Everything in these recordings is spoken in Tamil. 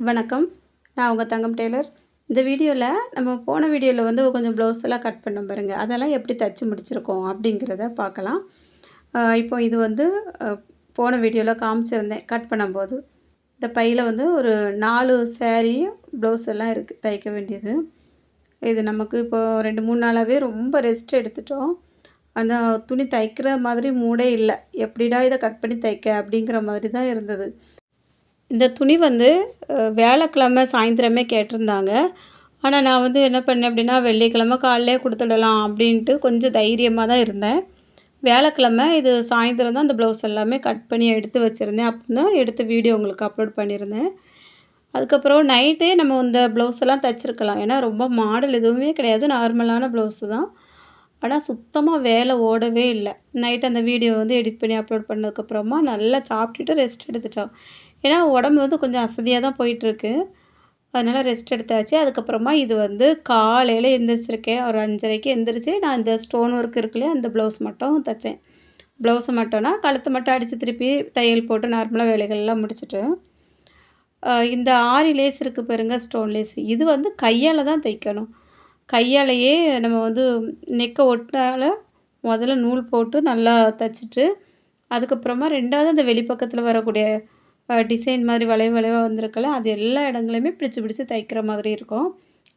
வணக்கம். நான் உங்கள் தங்கம் டெய்லர். இந்த வீடியோவில் நம்ம போன வீடியோவில் வந்து கொஞ்சம் ப்ளவுஸ் எல்லாம் கட் பண்ணோம் பாருங்கள் அதெல்லாம் எப்படி தச்சு முடிச்சிருக்கோம் அப்படிங்கிறத பார்க்கலாம். இப்போ இது வந்து போன வீடியோவில் காமிச்சிருந்தேன். கட் பண்ணும்போது. இந்த பையில் வந்து ஒரு நாலு சேரீ ப்ளவுஸ் எல்லாம் இருக்குது தைக்க வேண்டியது. இது நமக்கு இப்போ ரெண்டு மூணு நாளாகவே ரொம்ப ரெஸ்ட் எடுத்துட்டோம். ஆனால் துணி தைக்கிற மாதிரி மூடே இல்லை. எப்படிடா இதை கட் பண்ணி தைக்க அப்படிங்கிற மாதிரி தான் இருந்தது. இந்த துணி வந்து அஹ், வியாழக்கிழமை சாயந்தரமே கேட்டிருந்தாங்க. ஆனால் நான் வந்து என்ன பண்ணேன் அப்படின்னா வெள்ளிக்கிழமை காலையிலே கொடுத்துடலாம் அப்படின்ட்டு கொஞ்சம் தைரியமாக தான் இருந்தேன். வியாழக்கிழமை இது சாயந்தரம் தான் அந்த ப்ளவுஸ் எல்லாமே கட் பண்ணி எடுத்து வச்சுருந்தேன். அப்போ தான் எடுத்து வீடியோ உங்களுக்கு அப்லோட் பண்ணியிருந்தேன். அதுக்கப்புறம் நைட்டே நம்ம இந்த ப்ளவுஸ் எல்லாம் தைச்சிருக்கலாம். ஏன்னா ரொம்ப மாடல் எதுவுமே கிடையாது. நார்மலான ப்ளவுஸு தான். ஆனால் சுத்தமாக வேலை ஓடவே இல்லை. நைட் அந்த வீடியோ வந்து எடிட் பண்ணி அப்லோட் பண்ணதுக்கப்புறமா நல்லா சாப்பிட்டுட்டு ரெஸ்ட் எடுத்துட்டோம். ஏன்னா உடம்பு வந்து கொஞ்சம் அசதியாக தான் போயிட்டுருக்கு. அதனால் ரெஸ்ட் எடுத்தாச்சு. அதுக்கப்புறமா இது வந்து காலையில் எந்திரிச்சிருக்கேன். ஒரு அஞ்சரைக்கு எந்திரிச்சு நான் இந்த ஸ்டோன் ஒர்க் இருக்குல்லையா அந்த ப்ளவுஸ் மட்டும் தைச்சேன். ப்ளவுஸை மட்டும்னா கழுத்து மட்டும் அடித்து திருப்பி தையல் போட்டு நார்மலாக வேலைகள்லாம் முடிச்சுட்டு இந்த ஆரி லேஸ் இருக்குது பாருங்க ஸ்டோன் லேஸ் இது வந்து கையால் தான் தைக்கணும். கையாலேயே நம்ம வந்து நெக்கை ஒட்டினால முதல்ல நூல் போட்டு நல்லா தைச்சிட்டு அதுக்கப்புறமா ரெண்டாவது அந்த வெளிப்பக்கத்தில் வரக்கூடிய டிசைன் மாதிரி வளைவு வளைவாக வந்திருக்குல்ல அது எல்லா இடங்களையுமே பிடிச்சு பிடிச்சி தைக்கிற மாதிரி இருக்கும்.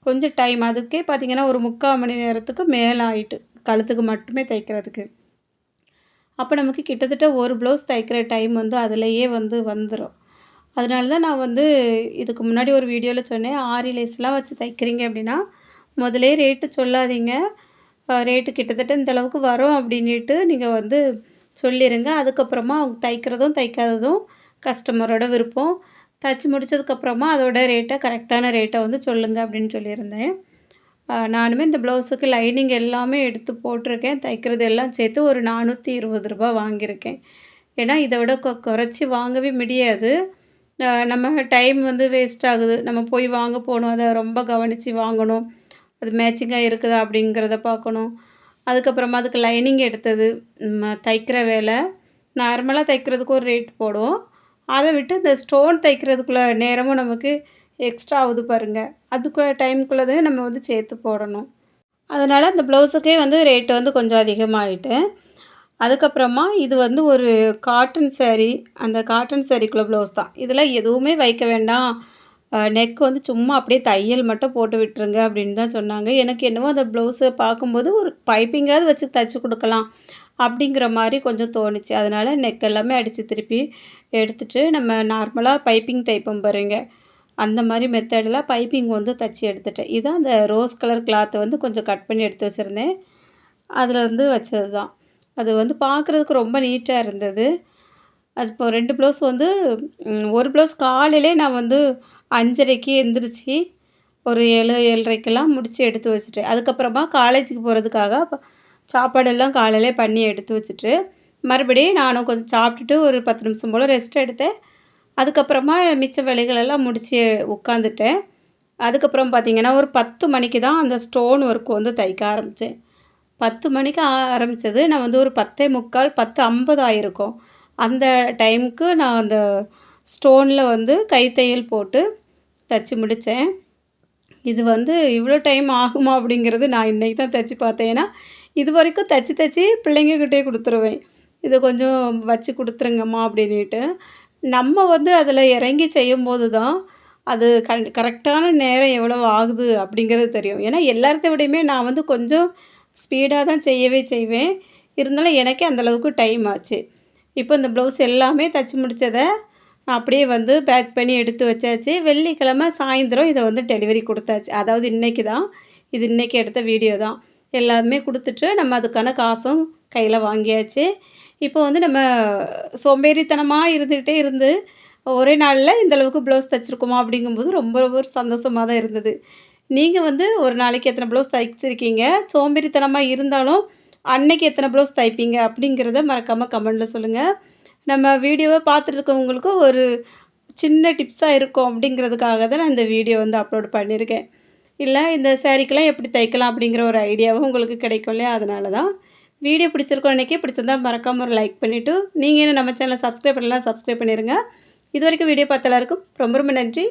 கொஞ்சம் டைம் அதுக்கே பார்த்திங்கன்னா ஒரு முக்கால் மணி நேரத்துக்கு மேலே ஆயிட்டு கழுத்துக்கு மட்டுமே தைக்கிறதுக்கு. அப்போ நமக்கு கிட்டத்தட்ட ஒரு ப்ளவுஸ் தைக்கிற டைம் வந்து அதிலேயே வந்து வந்துடும் அதனால தான் நான் வந்து இதுக்கு முன்னாடி ஒரு வீடியோவில் சொன்னேன் ஆரி லேஸ்லாம் வச்சு தைக்கிறீங்க அப்படின்னா முதலே ரேட்டு சொல்லாதீங்க. ரேட்டு கிட்டத்தட்ட இந்த அளவுக்கு வரும் அப்படின்ட்டு நீங்கள் வந்து சொல்லிடுங்க அதுக்கப்புறமா அவங்க தைக்கிறதும் தைக்காததும் கஸ்டமரோட விருப்பம். தச்சு முடிச்சதுக்கப்புறமா அதோட ரேட்டை கரெக்டான ரேட்டை வந்து சொல்லுங்கள் அப்படின்னு சொல்லியிருந்தேன். நானுமே இந்த ப்ளவுஸுக்கு லைனிங் எல்லாமே எடுத்து போட்டிருக்கேன். தைக்கிறது எல்லாம் சேர்த்து ஒரு நானூற்றி இருபது ரூபா வாங்கியிருக்கேன். ஏன்னா இதை விட கொ குறைச்சி வாங்கவே முடியாது. நம்ம டைம் வந்து வேஸ்ட் ஆகுது. நம்ம போய் வாங்க போகணும். அதை ரொம்ப கவனித்து வாங்கணும். அது மேட்சிங்காக இருக்குதா அப்படிங்கிறத பார்க்கணும். அதுக்கப்புறமா அதுக்கு லைனிங் எடுத்தது. தைக்கிற வேலை. நார்மலாக தைக்கிறதுக்கு ஒரு ரேட் போடுவோம். அதை விட்டு இந்த ஸ்டோன் தைக்கிறதுக்குள்ள நேரமும் நமக்கு எக்ஸ்ட்ரா ஆகுது பாருங்கள் அதுக்குள்ள டைமுக்குள்ளதே நம்ம வந்து சேர்த்து போடணும். அதனால் அந்த ப்ளவுஸுக்கே வந்து ரேட்டு வந்து கொஞ்சம் அதிகமாகிட்டு அதுக்கப்புறமா இது வந்து ஒரு காட்டன் சேரீ அந்த காட்டன் சேரீக்குள்ளே ப்ளவுஸ் தான். இதில் எதுவுமே வைக்க வேண்டாம். நெக் வந்து சும்மா அப்படியே தையல் மட்டும் போட்டு விட்டுருங்க அப்படின்னு தான் சொன்னாங்க. எனக்கு என்னவோ அந்த ப்ளவுஸை பார்க்கும்போது ஒரு பைப்பிங்காவது வச்சு தைச்சி கொடுக்கலாம். அப்படிங்கிற மாதிரி கொஞ்சம் தோணுச்சு. அதனால் நெக் எல்லாமே அடித்து திருப்பி எடுத்துட்டு நம்ம நார்மலாக பைப்பிங் தைப்போம் பாருங்க. அந்த மாதிரி மெத்தடில் பைப்பிங் வந்து தைச்சி எடுத்துட்டேன். இதான் அந்த ரோஸ் கலர் கிளாத்தை வந்து கொஞ்சம் கட் பண்ணி எடுத்து வச்சுருந்தேன். அதில் இருந்து வச்சது தான் அது வந்து பார்க்குறதுக்கு ரொம்ப நீட்டாக இருந்தது. அது இப்போ ரெண்டு ப்ளவுஸ் வந்து ஒரு ப்ளவுஸ் காலையிலே நான் வந்து அஞ்சரைக்கு எந்திரிச்சு ஒரு ஏழு ஏழரைக்கெல்லாம் முடித்து எடுத்து வச்சுட்டேன். அதுக்கப்புறமா காலேஜுக்கு போகிறதுக்காக சாப்பாடெல்லாம் காலையிலே பண்ணி எடுத்து வச்சுட்டு மறுபடியும் நானும் கொஞ்சம் சாப்பிட்டுட்டு ஒரு பத்து நிமிஷம் போல் ரெஸ்ட் எடுத்தேன். அதுக்கப்புறமா மிச்ச வேலைகளெல்லாம் முடித்து உட்காந்துட்டேன் அதுக்கப்புறம் பார்த்தீங்கன்னா ஒரு பத்து மணிக்கு தான் அந்த ஸ்டோன் ஒர்க் வந்து தைக்க ஆரம்பித்தேன் பத்து மணிக்கு ஆரம்பித்தது நான் வந்து ஒரு பத்தே முக்கால் பத்து ஐம்பது ஆயிருக்கும். அந்த டைமுக்கு நான் அந்த ஸ்டோனில் வந்து கைத்தையல் போட்டு தைச்சி முடித்தேன் இது வந்து இவ்வளோ டைம் ஆகுமா அப்படிங்கிறது நான் இன்றைக்கி தான் தைச்சி பார்த்தேன். ஏன்னா இது வரைக்கும் தைச்சி தைச்சி பிள்ளைங்கக்கிட்டே கொடுத்துருவேன். இது கொஞ்சம் வச்சு கொடுத்துருங்கம்மா அப்படின்ட்டு நம்ம வந்து அதில் இறங்கி செய்யும்போது தான் அது கண் கரெக்டான நேரம் எவ்வளோ ஆகுது அப்படிங்கிறது தெரியும். ஏன்னா எல்லார்த்த விடையுமே நான் வந்து கொஞ்சம் ஸ்பீடாக தான் செய்யவே செய்வேன். இருந்தாலும் எனக்கே அந்தளவுக்கு டைம் ஆச்சு. இப்போ இந்த ப்ளவுஸ் எல்லாமே தைச்சி முடித்ததை நான் அப்படியே வந்து பேக் பண்ணி எடுத்து வச்சாச்சு. வெள்ளிக்கிழமை சாயந்தரம் இதை வந்து டெலிவரி கொடுத்தாச்சு. அதாவது இன்றைக்கி தான். இது இன்றைக்கி எடுத்த வீடியோ தான். எல்லாமே கொடுத்துட்டு நம்ம அதுக்கான காசும் கையில் வாங்கியாச்சு. இப்போ வந்து நம்ம சோம்பேறித்தனமாக இருந்துக்கிட்டே இருந்து ஒரே நாளில் இந்தளவுக்கு ப்ளவுஸ் தைச்சிருக்கோமா அப்படிங்கும்போது ரொம்ப ரொம்ப சந்தோஷமாக தான் இருந்தது. நீங்கள் வந்து ஒரு நாளைக்கு எத்தனை ப்ளவுஸ் தைச்சிருக்கீங்க? சோம்பேறித்தனமாக இருந்தாலும் அன்னைக்கு எத்தனை ப்ளவுஸ் தைப்பீங்க அப்படிங்கிறத மறக்காமல் கமெண்டில் சொல்லுங்கள் நம்ம வீடியோவை பார்த்துட்டு ஒரு சின்ன டிப்ஸாக இருக்கும் அப்படிங்கிறதுக்காக தான் நான் இந்த வீடியோ வந்து அப்லோட் பண்ணியிருக்கேன். இல்லை இந்த சாரீக்கெல்லாம் எப்படி தைக்கலாம் அப்படிங்கிற ஒரு ஐடியாவும் உங்களுக்கு கிடைக்கும் இல்லையா? அதனால தான் வீடியோ பிடிச்சிருக்கோம் இன்றைக்கி பிடிச்சிருந்தா மறக்காமல் ஒரு லைக் பண்ணிவிட்டு நீங்கள் என்ன நம்ம சேனலை சப்ஸ்கிரைப் பண்ணலாம் சப்ஸ்கிரைப் பண்ணிடுங்க இது வரைக்கும் வீடியோ பார்த்த எல்லாருக்கும் ரொம்ப ரொம்ப நன்றி.